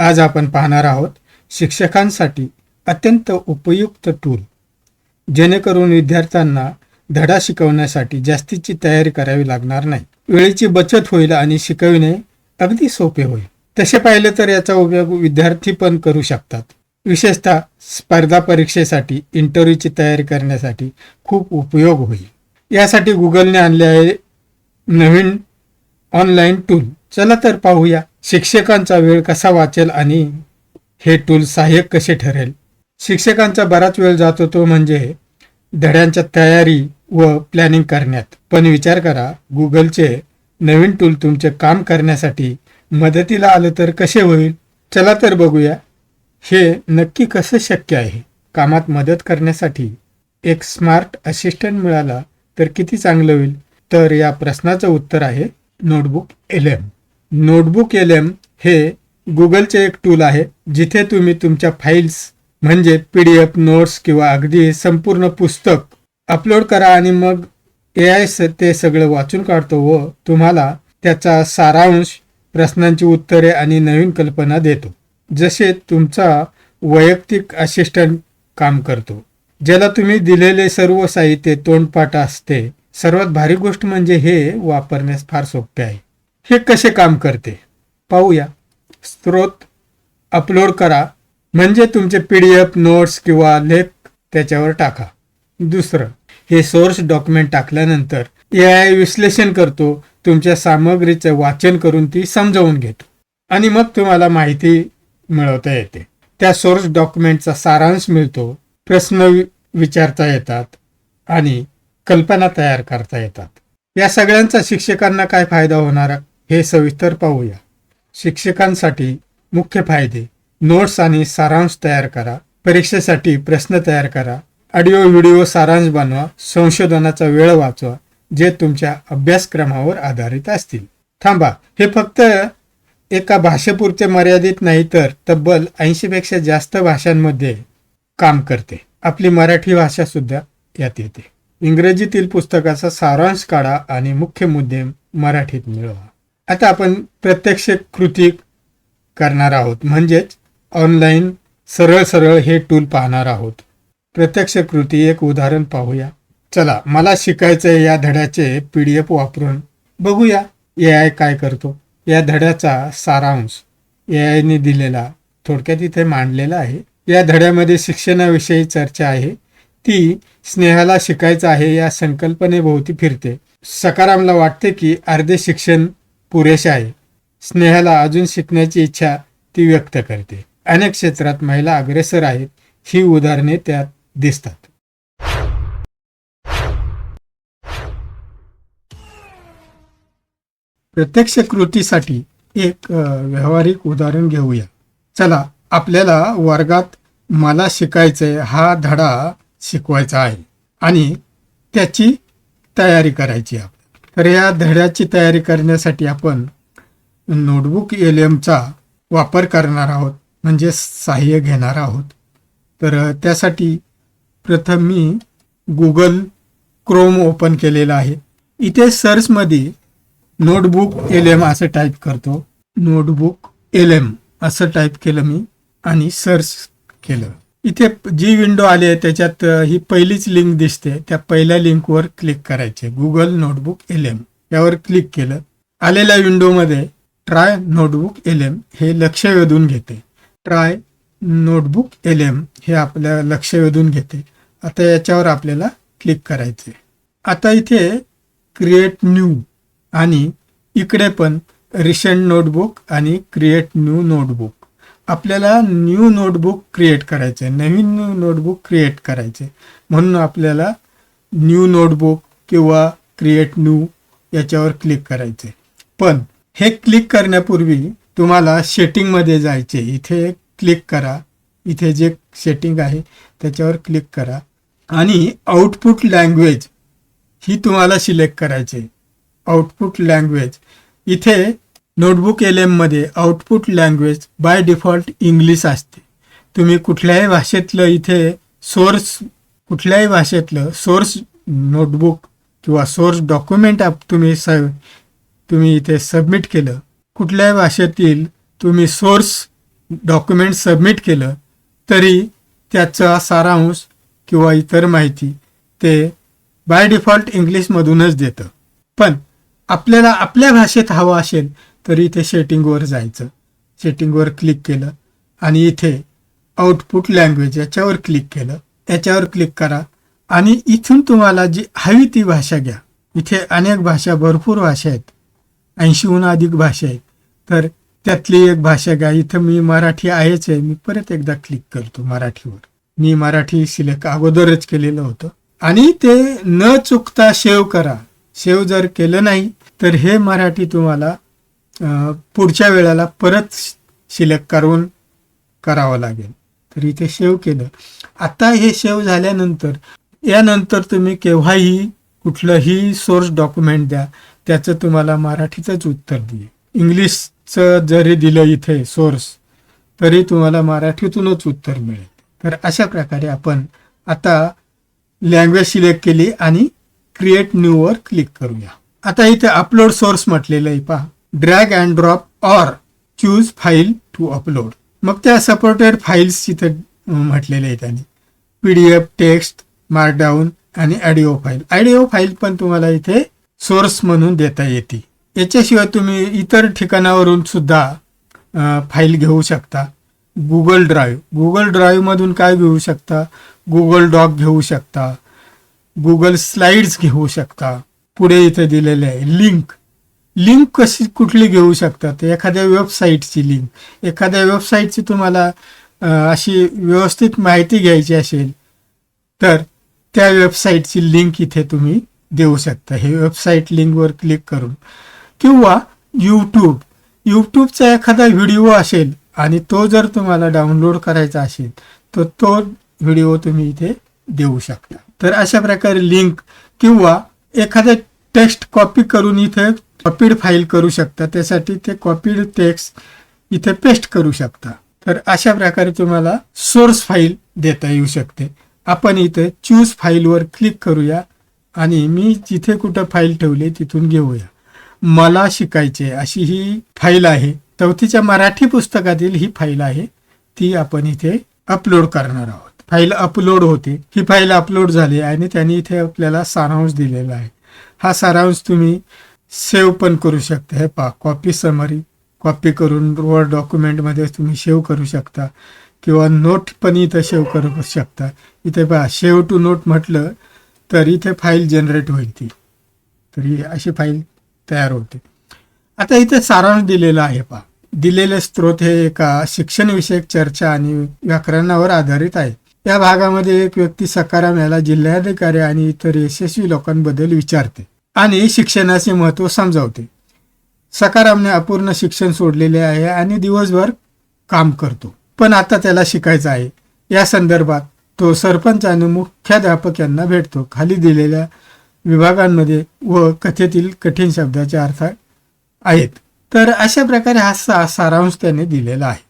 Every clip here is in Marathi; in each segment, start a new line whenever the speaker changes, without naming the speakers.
आज आपण पाहणार आहोत शिक्षकांसाठी अत्यंत उपयुक्त टूल जेणेकरून विद्यार्थ्यांना धडा शिकवण्यासाठी जास्तीची तयारी करावी लागणार नाही. वेळेची बचत होईल आणि शिकविणे अगदी सोपे होईल. तसे पाहिले तर याचा उपयोग विद्यार्थी पण करू शकतात. विशेषतः स्पर्धा परीक्षेसाठी इंटरव्ह्यूची तयारी करण्यासाठी खूप उपयोग होईल. यासाठी गुगलने आणले आहे नवीन ऑनलाईन टूल चला तर पाहूया. शिक्षकांचा वेळ कसा वाचेल आणि हे टूल सहाय्यक कसे ठरेल? शिक्षकांचा बराच वेळ जातो तो म्हणजे धड्यांच्या तयारी व प्लॅनिंग करण्यात. पण विचार करा गुगलचे नवीन टूल तुमचे काम करण्यासाठी मदतीला आलं तर कसे होईल? चला तर बघूया. हे नक्की कसं शक्य आहे? कामात मदत करण्यासाठी एक स्मार्ट असिस्टंट मिळाला तर किती चांगलं होईल? तर या प्रश्नाचं उत्तर आहे notebook L M notebook L M हे गुगलचे एक टूल आहे जिथे तुम्ही तुमच्या फाईल्स म्हणजे पी डी एफ नोट्स किंवा अगदी संपूर्ण पुस्तक अपलोड करा आणि मग ए आय ते सगळं वाचून काढतो व तुम्हाला त्याचा सारांश प्रश्नांची उत्तरे आणि नवीन कल्पना देतो. जसे तुमचा वैयक्तिक असिस्टंट काम करतो ज्याला तुम्ही दिलेले सर्व साहित्य तोंडपाठ असते. सर्वात भारी गोष्ट म्हणजे हे वापरण्यास फार सोपे आहे. हे कसे काम करते? पाहूया. स्त्रोत अपलोड करा. म्हणजे तुमचे पी डी एफ नोट्स किंवा लेख त्याच्यावर टाका. दुसरं हे सोर्स डॉक्युमेंट टाकल्यानंतर ए आय विश्लेषण करतो. तुमच्या सामग्रीचं वाचन करून ती समजावून घेतो. आणि मग तुम्हाला माहिती मिळवता येते. त्या सोर्स डॉक्युमेंटचा सारांश मिळतो. प्रश्न वि- विचारता येतात आणि कल्पना तयार करता येतात. या सगळ्यांचा शिक्षकांना काय फायदा होणार? हे सविस्तर पाहूया. शिक्षकांसाठी मुख्य फायदे. नोट्स आणि सारांश तयार करा. परीक्षेसाठी प्रश्न तयार करा. ऑडिओ व्हिडिओ सारांश बनवा. संशोधनाचा वेळ वाचवा जे तुमच्या अभ्यासक्रमावर आधारित असतील. थांबा. हे फक्त एका भाषेपुरते मर्यादित नाही तर तब्बल ऐंशीपेक्षा जास्त भाषांमध्ये काम करते. आपली मराठी भाषा सुद्धा यात येते. इंग्रजीतील पुस्तकाचा सारांश काढा आणि मुख्य मुद्दे मराठीत मिळवा. आता आपण प्रत्यक्ष कृती करणार आहोत. म्हणजेच ऑनलाईन सरळ सरळ हे टूल पाहणार आहोत. प्रत्यक्ष कृती एक उदाहरण पाहूया. चला मला शिकायचं या धड्याचे पी डी एफ वापरून बघूया ए आय काय करतो. या धड्याचा सारांश ए आयने दिलेला थोडक्यात इथे मांडलेला आहे. या धड्यामध्ये शिक्षणाविषयी चर्चा आहे. ती स्नेहाला शिकायचं आहे या संकल्पनेभोवती फिरते. सकारामला वाटते की अर्धे शिक्षण पुरेसे आहे. स्नेहाला अजून शिकण्याची इच्छा ती व्यक्त करते. अनेक क्षेत्रात महिला अग्रेसर आहेत ही उदाहरणे त्यात दिसतात. प्रत्यक्ष कृतीसाठी एक व्यावहारिक उदाहरण घेऊया. चला आपल्याला वर्गात मला शिकायचंय हा धडा शिकवायचा आहे. आणि त्याची तयारी करायची आपण तर या धड्याची तयारी करण्यासाठी आपण नोटबुक एल एमचा वापर करणार आहोत म्हणजे सहाय्य घेणार आहोत. तर त्यासाठी प्रथम मी गुगल क्रोम ओपन केलेलं आहे. इथे सर्चमध्ये नोटबुक एल एम असं टाईप करतो. नोटबुक एल एम असं टाईप केलं मी आणि सर्च केलं. इथे जी विंडो आली आहे त्याच्यात ही पहिलीच लिंक दिसते. त्या पहिल्या लिंकवर क्लिक करायचे. गुगल नोटबुक एल एम यावर क्लिक केलं. आलेल्या विंडोमध्ये ट्राय नोटबुक एल एम हे लक्ष वेधून घेते. ट्राय नोटबुक एल एम हे आपल्या लक्ष वेधून घेते. आता याच्यावर आपल्याला क्लिक करायचे. आता इथे क्रिएट न्यू आणि इकडे पण रिसेंट नोटबुक आणि क्रिएट न्यू नोटबुक आपल्याला न्यू नोटबुक क्रिएट करायचे नवीन नोटबुक क्रिएट करायचे म्हणून आपल्याला न्यू नोटबुक किंवा क्रिएट न्यू याच्यावर क्लिक करायचे पण हे क्लिक करण्यापूर्वी तुम्हाला सेटिंगमध्ये जायचे इथे क्लिक करा. इथे जे सेटिंग आहे त्याच्यावर क्लिक करा. आणि आउटपुट लँग्वेज ही तुम्हाला सिलेक्ट करायची आउटपुट लँग्वेज इथे नोटबुक एल एममध्ये output language by default English असते. तुम्ही कुठल्याही भाषेतलं इथे सोर्स कुठल्याही भाषेतलं सोर्स नोटबुक किंवा सोर्स डॉक्युमेंट आप तुम्ही स तुम्ही इथे सबमिट केलं कुठल्याही भाषेतील तुम्ही सोर्स डॉक्युमेंट सबमिट केलं तरी त्याचा सारांश किंवा इतर माहिती ते बाय डिफॉल्ट इंग्लिशमधूनच देतं. पण आपल्याला आपल्या भाषेत हवं असेल तर इथे सेटिंगवर जायचं. सेटिंगवर क्लिक केलं आणि इथे आउटपुट लँग्वेज याच्यावर क्लिक केलं. याच्यावर क्लिक करा आणि इथून तुम्हाला जी हवी ती भाषा घ्या. इथे अनेक भाषा भरपूर भाषा आहेत. ऐंशीहून अधिक भाषा आहेत. तर त्यातली एक भाषा घ्या. इथं मी मराठी आहेच आहे. मी परत एकदा क्लिक करतो मराठीवर. मी मराठी सिलेक्ट अगोदरच केलेलं होतं. आणि ते न चुकता सेव्ह करा. सेव्ह जर केलं नाही तर हे मराठी तुम्हाला पुढच्या वेळेला परत सिलेक्ट करून करावं लागेल. तर इथे सेव्ह केलं. आता हे सेव्ह झाल्यानंतर यानंतर तुम्ही केव्हाही कुठलंही सोर्स डॉक्युमेंट द्या त्याचं तुम्हाला मराठीचंच उत्तर देईल. इंग्लिशचं जरी दिलं इथे सोर्स तरी तुम्हाला मराठीतूनच उत्तर मिळेल. तर अशा प्रकारे आपण आता लँग्वेज सिलेक्ट केली आणि क्रिएट न्यूवर क्लिक करूया. आता इथे अपलोड सोर्स म्हटलेलं आहे पहा. Drag and drop or choose file to upload मग त्या सपोर्टेड फाईल्स इथे म्हटलेले आहेत त्यांनी. P D F text markdown आणि ऑडिओ फाईल ऑडिओ फाईल पण तुम्हाला इथे सोर्स म्हणून देता येते. याच्याशिवाय तुम्ही इतर ठिकाणावरून सुद्धा फाईल घेऊ शकता. गुगल ड्राईव्ह गुगल ड्राईव्हमधून काय घेऊ शकता? गुगल डॉक घेऊ शकता. गुगल स्लाइड्स घेऊ शकता. पुढे इथे दिलेले आहे. लिंक लिंक कशी कुठली घेऊ शकता तर एखाद्या वेबसाईटची लिंक. एखाद्या वेबसाईटची तुम्हाला अशी व्यवस्थित माहिती घ्यायची असेल तर त्या वेबसाईटची लिंक इथे तुम्ही देऊ शकता. हे वेबसाईट लिंकवर क्लिक करून. किंवा यूट्यूब यूट्यूबचा एखादा व्हिडिओ असेल आणि तो जर तुम्हाला डाउनलोड करायचा असेल तर तो व्हिडिओ तुम्ही इथे देऊ शकता. तर अशा प्रकारे लिंक किंवा एखाद्या टेक्स्ट कॉपी करून इथे कॉपीड फाईल करू शकता. त्यासाठी ते कॉपीड टेक्स्ट इथे पेस्ट करू शकता. तर अशा प्रकारे तुम्हाला सोर्स फाईल देता येऊ शकते. आपण इथे चूज फाईलवर क्लिक करूया आणि मी जिथे कुठं फाईल ठेवली तिथून घेऊया. मला शिकायचे अशी ही फाईल आहे. चौथीच्या मराठी पुस्तकातील ही फाईल आहे. ती आपण इथे अपलोड करणार आहोत. फाईल अपलोड होते. ही फाईल अपलोड झाली आणि त्यांनी इथे आपल्याला सारांश दिलेला आहे. हा सारांश तुम्ही सेव्ह पण करू शकता. हे पहा कॉपी समरी कॉपी करून वर्ड डॉक्युमेंटमध्ये तुम्ही सेव्ह करू शकता. किंवा नोट पण इथं सेव्ह करू शकता. इथे पहा सेव्ह टू नोट म्हटलं तर इथे फाईल जनरेट होईल ती. तर ही अशी फाईल तयार होते. आता इथे सारांश दिलेला आहे पहा. दिलेले स्त्रोत हे एका शिक्षणविषयक चर्चा आणि व्याकरणावर आधारित आहे. या भागामध्ये एक व्यक्ती सकाराम याला जिल्हाधिकारी आणि इतर यशस्वी लोकांबद्दल विचारते. आणि शिक्षणाचे महत्त्व समजावते. सकारामने अपूर्ण शिक्षण सोडलेले आहे आणि दिवसभर काम करतो. पण आता त्याला शिकायचं आहे. या संदर्भात तो सरपंच आणि मुख्याध्यापक यांना भेटतो. खाली दिलेल्या विभागांमध्ये व कथेतील कठीण शब्दाचे अर्थ आहेत. तर अशा प्रकारे हा सा सारांश त्याने दिलेला आहे.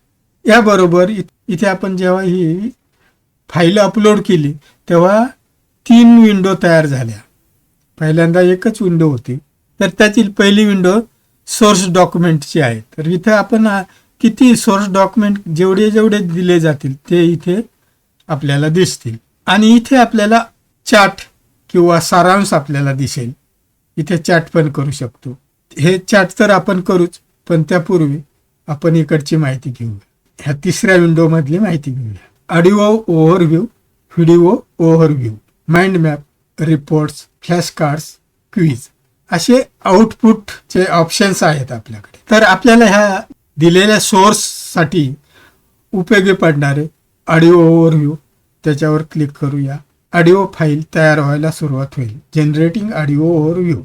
याबरोबर इ- इथे आपण जेव्हा ही फाईल अपलोड केली तेव्हा तीन विंडो तयार झाल्या. पहिल्यांदा एकच विंडो होती. तर त्यातील पहिली विंडो सोर्स डॉक्युमेंटची आहे. तर इथं आपण किती सोर्स डॉक्युमेंट जेवढे जेवढे दिले जातील ते इथे आपल्याला दिसतील. आणि इथे आपल्याला चार्ट किंवा सारांश आपल्याला दिसेल. इथे चार्ट पण करू शकतो. हे चार्ट तर आपण करूच पण त्यापूर्वी आपण इकडची माहिती घेऊया ह्या तिसऱ्या विंडोमधली माहिती घेऊया audio overview video overview mind map reports flash cards quiz असे आउटपुटचे ऑप्शन्स आहेत आपल्याकडे. तर आपल्याला ह्या दिलेल्या सोर्ससाठी उपयोगी पडणारे ऑडिओ ओव्हरव्ह्यू त्याच्यावर क्लिक करूया. ऑडिओ फाईल तयार व्हायला सुरुवात होईल. जनरेटिंग ऑडिओ ओव्हरव्ह्यू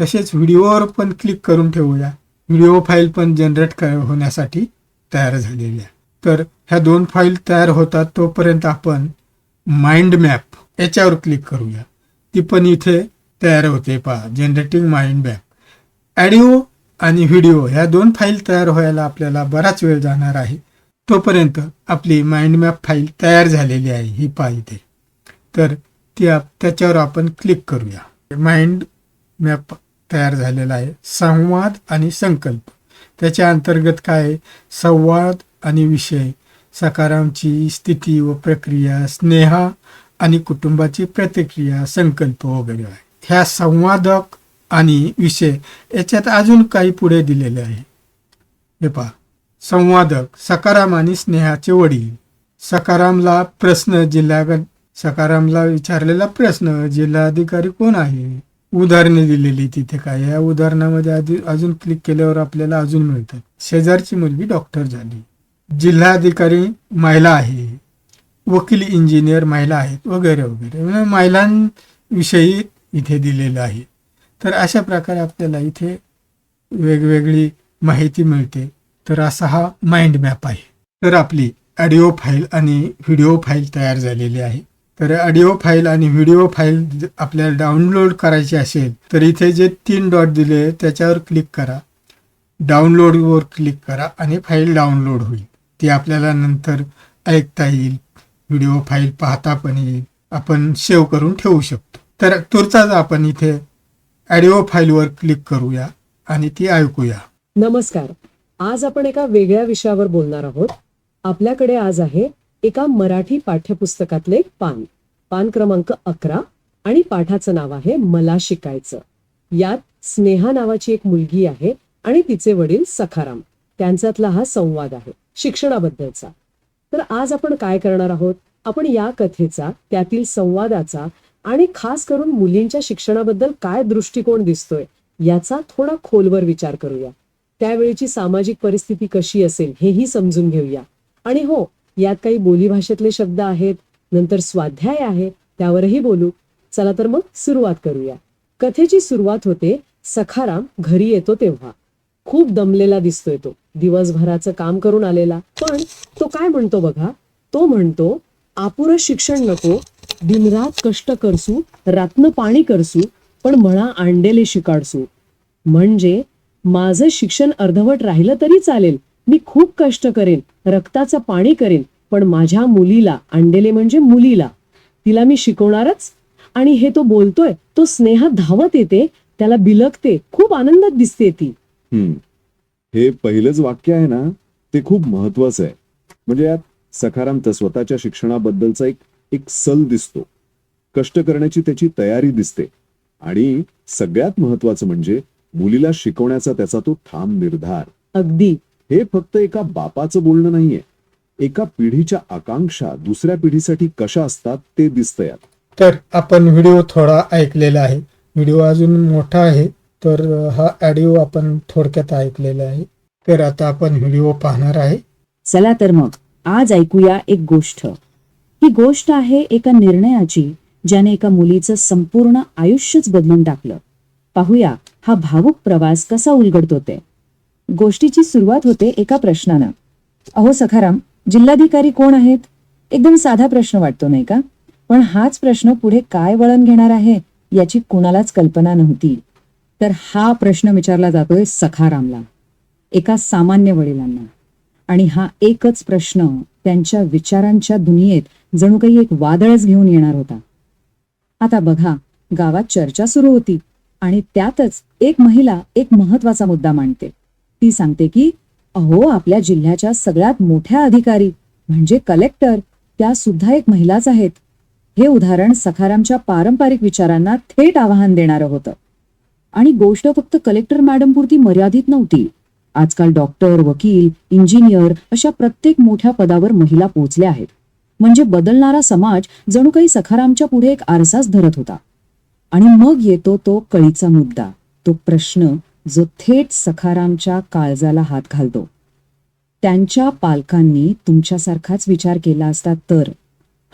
तसेच व्हिडिओवर पण क्लिक करून ठेवूया. व्हिडिओ फाईल पण जनरेट कर होण्यासाठी तयार झालेली आहे. तर ह्या दोन फाईल तयार होतात तोपर्यंत आपण माइंड मॅप याच्यावर क्लिक करूया. ती पण इथे तयार होते पहा. जनरेटिंग माइंड बँक ऑडिओ आणि व्हिडिओ ह्या दोन फाईल तयार व्हायला आपल्याला बराच वेळ जाणार आहे. तोपर्यंत आपली माइंड मॅप फाईल तयार झालेली आहे. ही पहा इथे. तर ती आप- त्याच्यावर आपण क्लिक करूया. माइंड मॅप तयार झालेला आहे. संवाद आणि संकल्प. त्याच्या अंतर्गत काय आहे? संवाद आणि विषय. सकारामची स्थिती व प्रक्रिया. स्नेहा आणि कुटुंबाची प्रतिक्रिया संकल्प वगैरे आहे. ह्या संवादक आणि विषय याच्यात अजून काही पुढे दिलेले आहे. हे पहा. संवादक सकाराम आणि स्नेहाचे वडील. सकारामला प्रश्न जिल्हा सकारामला विचारलेला प्रश्न जिल्हाधिकारी कोण आहे? उदाहरणे दिलेली तिथे काय? या उदाहरणामध्ये आधी अजून क्लिक केल्यावर आपल्याला अजून मिळतात. शेजारची मुलगी डॉक्टर झाली. जिल्हाधिकारी महिला आहे. वकील इंजिनियर महिला आहेत वगैरे वगैरे. म्हणजे महिलांविषयी इथे दिलेलं आहे. तर अशा प्रकारे आपल्याला इथे वेगवेगळी माहिती मिळते. तर असा हा माइंड मॅप आहे. तर आपली ऑडिओ फाईल आणि व्हिडिओ फाईल तयार झालेली आहे. तर ऑडिओ फाईल आणि व्हिडिओ फाईल आपल्याला डाउनलोड करायची असेल तर इथे जे तीन डॉट दिले त्याच्यावर क्लिक करा. डाउनलोडवर क्लिक करा आणि फाईल डाउनलोड होईल. ती आपल्याला नंतर ऐकता येईल. व्हिडिओ फाईल पाहता पण येईल आपण सेव्ह करून ठेवू शकतो. तर तुर्ताच आपण इथे ऑडिओ फाईलवर क्लिक करूया आणि ती ऐकूया.
नमस्कार. आज आपण एका वेगळ्या विषयावर बोलणार आहोत. आपल्याकडे आज आहे एका मराठी पाठ्यपुस्तकातले एक पान. पान क्रमांक अकरा आणि पाठाचं नाव आहे मला शिकायचं. यात स्नेहा नावाची एक मुलगी आहे आणि तिचे वडील सखाराम. त्यांच्यातला हा संवाद आहे. शिक्षणाबद्दलचा. तर आज आपण काय करणार आहोत? आपण या कथेचा त्यातील संवादाचा आणि खास करून मुलींच्या शिक्षणाबद्दल काय दृष्टिकोन दिसतोय याचा थोडा खोलवर विचार करूया. त्यावेळीची सामाजिक परिस्थिती कशी असेल हेही समजून घेऊया. आणि हो यात काही बोलीभाषेतले शब्द आहेत नंतर स्वाध्याय आहे त्यावरही बोलू. चला तर मग सुरुवात करूया. कथेची सुरुवात होते सखाराम घरी येतो तेव्हा. खूप दमलेला दिसतोय तो. दिवसभराचं काम करून आलेला. पण तो काय म्हणतो बघा? तो म्हणतो आपुरं शिक्षण नको. दिनरात कष्ट करसू रातनं पाणी करसू पण म्हणा आंडेले शिकाडसू. म्हणजे माझं शिक्षण अर्धवट राहिलं तरी चालेल. मी खूप कष्ट करेन रक्ताचं पाणी करेन पण माझ्या मुलीला आंडेले म्हणजे मुलीला. तिला मी शिकवणारच. आणि हे तो बोलतोय तो स्नेहा धावत येते त्याला बिलकते खूप आनंदात दिसते ती.
हम्म. हे पहिलंच वाक्य आहे ना ते खूप महत्वाचं आहे. म्हणजे यात सखाराम तर स्वतःच्या शिक्षणाबद्दलचा एक एक सल दिसतो. कष्ट करण्याची त्याची तयारी दिसते. आणि सगळ्यात महत्वाचं म्हणजे मुलीला शिकवण्याचा त्याचा तो ठाम निर्धार.
अगदी.
हे फक्त एका बापाचं बोलणं नाहीये. एका पिढीच्या आकांक्षा दुसऱ्या पिढीसाठी कशा असतात ते दिसतं यात.
तर आपण व्हिडिओ थोडा ऐकलेला आहे. व्हिडिओ अजून मोठा आहे. तर हा ऑडिओ आपण थोडक्यात ऐकलेला आहे. तर आता आपण व्हिडिओ पाहणार आहे.
चला तर मग आज ऐकूया एक गोष्ट. ही गोष्ट आहे एका निर्णयाची ज्याने एका मुलीचं संपूर्ण आयुष्यच बदलून टाकलं. पाहूया हा भावुक प्रवास कसा उलगडतो ते. गोष्टीची सुरुवात होते एका प्रश्नानं. अहो सखाराम जिल्हाधिकारी कोण आहेत? एकदम साधा प्रश्न वाटतो नाही का? पण हाच प्रश्न पुढे काय वळण घेणार आहे याची कुणालाच कल्पना नव्हती. तर हा प्रश्न विचारला जातोय सखारामला एका सामान्य वडिलांना. आणि हा एकच प्रश्न त्यांच्या विचारांच्या दुनियेत जणू काही एक वादळच घेऊन येणार होता. आता बघा गावात चर्चा सुरू होती आणि त्यातच एक महिला एक महत्त्वाचा मुद्दा मांडते. ती सांगते की अहो आपल्या जिल्ह्याच्या सगळ्यात मोठ्या अधिकारी म्हणजे कलेक्टर त्या सुद्धा एक महिलाच आहेत. हे उदाहरण सखारामच्या पारंपरिक विचारांना थेट आव्हान देणारं होतं. आणि गोष्ट फक्त कलेक्टर मॅडम पुरती मर्यादित नव्हती. आजकाल डॉक्टर वकील इंजिनियर अशा प्रत्येक मोठ्या पदावर महिला पोहोचल्या आहेत. म्हणजे बदलणारा समाज जणू काही सखारामच्या पुढे एक आरसाच धरत होता. आणि मग येतो तो कळीचा मुद्दा तो प्रश्न जो थेट सखारामच्या काळजाला हात घालतो. त्यांच्या पालकांनी तुमच्यासारखाच विचार केला असता तर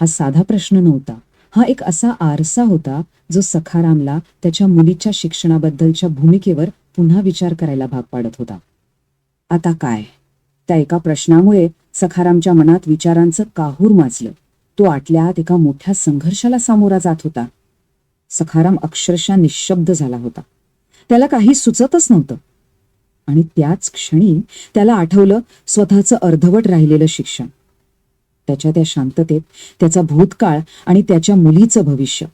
हा साधा प्रश्न नव्हता. हा एक असा आरसा होता जो सखारामला त्याच्या मुलीच्या शिक्षणाबद्दलच्या भूमिकेवर पुन्हा विचार करायला भाग पाडत होता. आता काय? त्या एका प्रश्नामुळे सखारामच्या मनात विचारांचं काहूर माजलं. तो आटल्यात एका मोठ्या संघर्षाला सामोरा जात होता. सखाराम अक्षरशः निशब्द झाला होता. त्याला काही सुचतच नव्हतं. आणि त्याच क्षणी त्याला आठवलं स्वतःचं अर्धवट राहिलेलं शिक्षण. त्याच्या त्या शांततेत त्याचा भूतकाळ आणि त्याच्या मुलीचं भविष्य.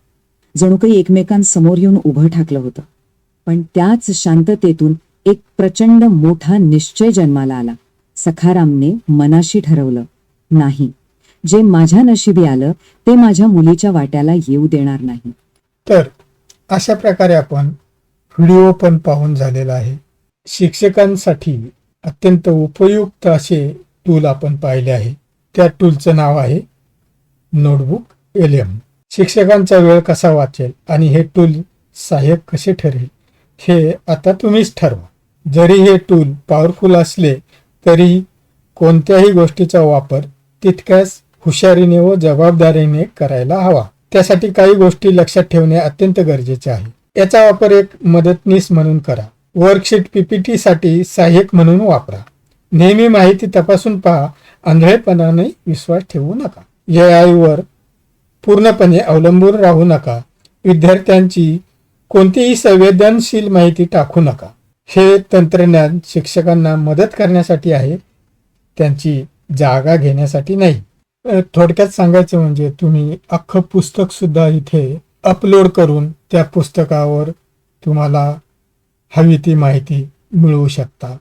जणू काही एकमेकांसमोर येऊन उभं ठाकलं होतं. पण त्याच शांततेतून एक प्रचंड मोठा निश्चय जन्माला आला. सखारामने मनाशी ठरवलं नाही. जे माझ्या नशिबी आलं ते माझ्या मुलीच्या वाट्याला येऊ देणार नाही.
तर अशा प्रकारे आपण व्हिडिओ पण पाहून झालेला आहे. शिक्षकांसाठी अत्यंत उपयुक्त असे टूल आपण पाहिले आहे. त्या टूलचं नाव आहे नोटबुक एल एम शिक्षकांचा वेळ कसा वाचेल आणि हे टूल सहाय्यक कसे ठरेल हे आता तुम्हीच ठरवा. जरी हे टूल पॉवरफुल असले तरी कोणत्याही गोष्टीचा वापर तितक्याच हुशारीने व जबाबदारीने करायला हवा. त्यासाठी काही गोष्टी लक्षात ठेवणे अत्यंत गरजेचे आहे. याचा वापर एक मदतनीस म्हणून करा. वर्कशीट पीपीटी साठी सहाय्यक म्हणून वापरा. नेहमी माहिती तपासून पहा आंधळेपणाने विश्वास ठेवू नका. ए आयवर पूर्णपणे अवलंबून राहू नका. विद्यार्थ्यांची कोणतीही संवेदनशील माहिती टाकू नका. हे तंत्रज्ञान शिक्षकांना मदत करण्यासाठी आहे. त्यांची जागा घेण्यासाठी नाही. थोडक्यात सांगायचं म्हणजे तुम्ही अख्खं पुस्तक सुद्धा इथे अपलोड करून त्या पुस्तकावर तुम्हाला हवी ती माहिती मिळवू शकता.